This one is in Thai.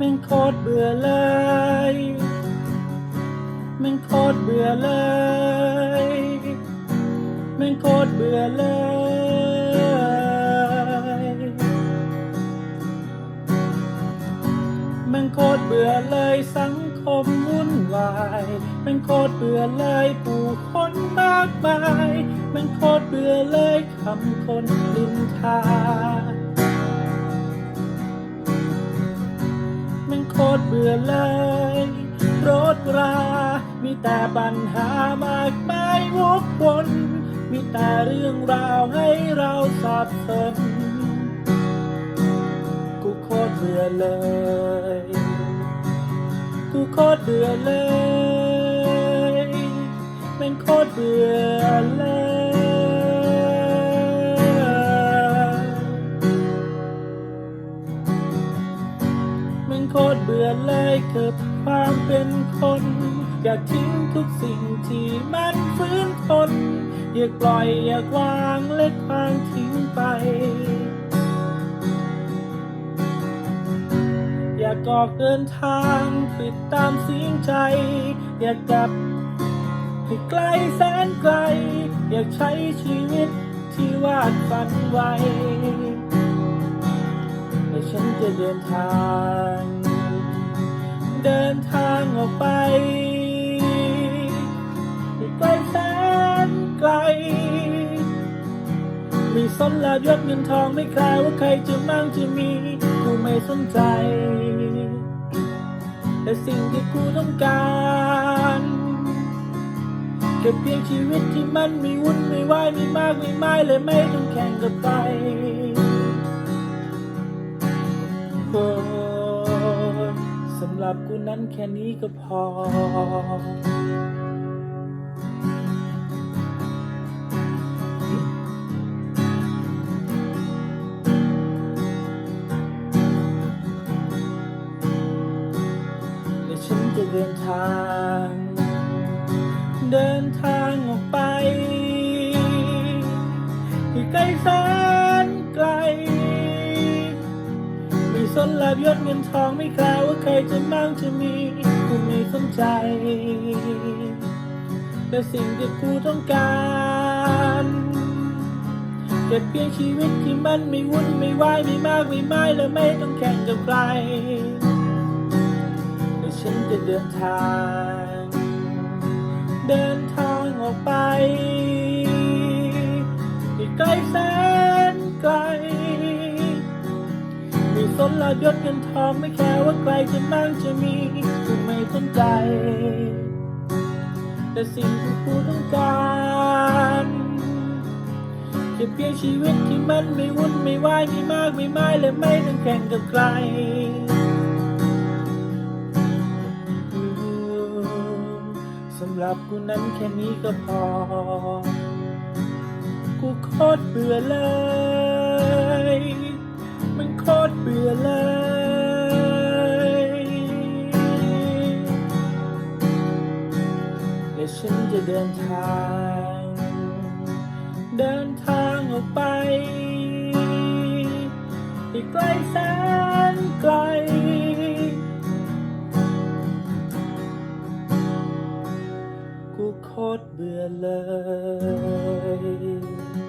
ม่งโคตรเบื่อเลยแม่งโคตรเบื่อเลยแม่งโคตรเบื่อเลยแมันโคตรเบื่อเลยสังคมวุ่นวายแมันโคตรเบื่อเลยผู้คนมากมายแมันโคตรเบื่อเลยคำคนลินทาันโคตรเบื่อเลย รถรา มีแต่ปัญหามากมายวกวน มีแต่เรื่องราวให้เราสับสน กูโคตรเบื่อเลย กูโคตรเบื่อเลยแม่งโคตรเบื่อเลย เบื่อเลยกับความเป็นคน อยากทิ้งทุกสิ่งที่มันฟื้นทนอยากปล่อยอยากวางและควางทิ้งไป อยากออกเดินทางติดตามเสียงใจ อยากกลับให้ไกลแสนไกล อยากใช้ชีวิตที่วาดฝันไว้แต่ฉันจะเดินทาง เดินทางออกไปให้ไกลแสนไกล ไม่สนลาบยศเงินทองไม่แคร์ว่าใครจะมั่งจะมี กูไม่สนใจ แต่สิ่งที่กูต้องการแค่เพียงชีวิตที่มันมีวุ่นไม่วายมีมากไมีไม่เลยไม่ต้องแข่งกับใคร สำหรับกูนั้นแค่นี้ก็พอ และฉันจะเดินทาง เดินทางออกไป ที่ไกลแสน บยศเงินทองไม่แคร์ว่าใครจะมั่งจะมีกูไม่สนใจ แต่สิ่งที่กูต้องการแค่เพียงชีวิตที่มันไม่วุ่นไม่วายไม่มากไม่ไม่และไม่ต้องแข่งกับใครและฉันจะเดินทาง เดินทางออกไปไกลแสน นลาบยศเงินทองไม่แคร์ว่าใครจะมั่งจะมีกูไม่สนใจ แต่สิ่งที่กูต้องการแค่เพียงชีวิตที่มันไม่วุ่นไม่วายไม่มากไม่ไม่และไม่ต้องแข่งกับใครสำหรับกูนั้นแค่นี้ก็พอ กูโคตรเบื่อเลย และฉันจะเดินทาง เดินทางออกไป อีกไกลแสนไกล กูโคตรเบื่อเลย